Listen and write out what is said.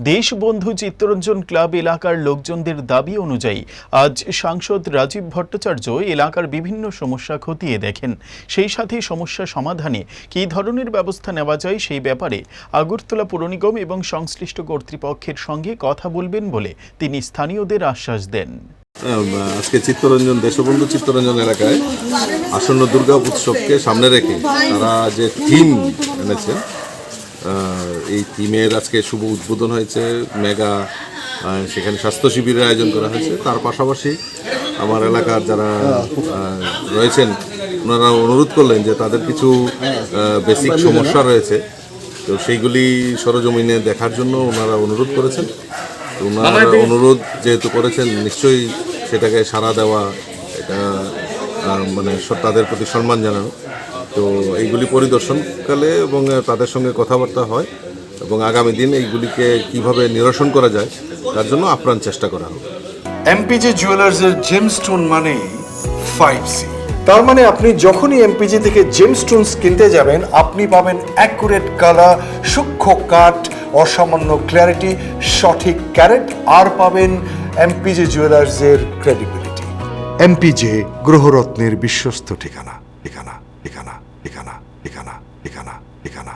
Deshbandhu Chittaranjan club এলাকার লোকজনদের দাবি অনুযায়ী আজ সাংসদ রাজীব ভট্টাচার্য এলাকার বিভিন্ন সমস্যা খতিয়ে দেখেন। সেই সাথে সমস্যা সমাধানে কী ধরনের ব্যবস্থা নেওয়া যায় সেই ব্যাপারে আগরতলা পুর নিগম এবং সংশ্লিষ্ট কর্তৃপক্ষের সঙ্গে কথা বলবেন বলে তিনি স্থানীয়দের আশ্বাস দেন। আজকে চিত্তরঞ্জন, দেশবন্ধু চিত্তরঞ্জন এলাকায় আসন্ন দুর্গা উৎসবকে সামনে রেখে তারা যে থিম এনেছে এই টিমের আজকে শুভ উদ্বোধন হয়েছে মেগা সেখানে স্বাস্থ্য শিবিরের আয়োজন করা হয়েছে। তার পাশাপাশি আমার এলাকার যারা রয়েছেন ওনারা অনুরোধ করলেন যে তাদের কিছু বেসিক সমস্যা রয়েছে। তো সেইগুলি সরজমিনে দেখার জন্য ওনারা অনুরোধ করেছেন। ওনারা অনুরোধ যেহেতু করেছেন নিশ্চয়ই সেটাকে সাড়া দেওয়া এটা মানে তাদের প্রতি সম্মান জানানো। তো এইগুলি পরিদর্শনকালে এবং তাদের সঙ্গে কথাবার্তা হয় এবং আগামী দিন এইগুলিকে কীভাবে নিরসন করা যায় তার জন্য আপ্রাণ চেষ্টা করা হবে এমপিজে জুয়েলার্সের জেমস্টোন মানে ফাইভ সি তার মানে আপনি যখনই এমপিজি থেকে জেমস্টোনস কিনতে যাবেন আপনি পাবেন অ্যাকুরেট কালার সূক্ষ্ম কাট অসামান্য ক্ল্যারিটি সঠিক ক্যারেট আর পাবেন এমপিজে জুয়েলার্সের ক্রেডিবিলিটি এমপিজে গ্রহরত্নের বিশ্বস্ত ঠিকানা ঠিকানা। 你看呐你看呐你看呐你看呐你看呐。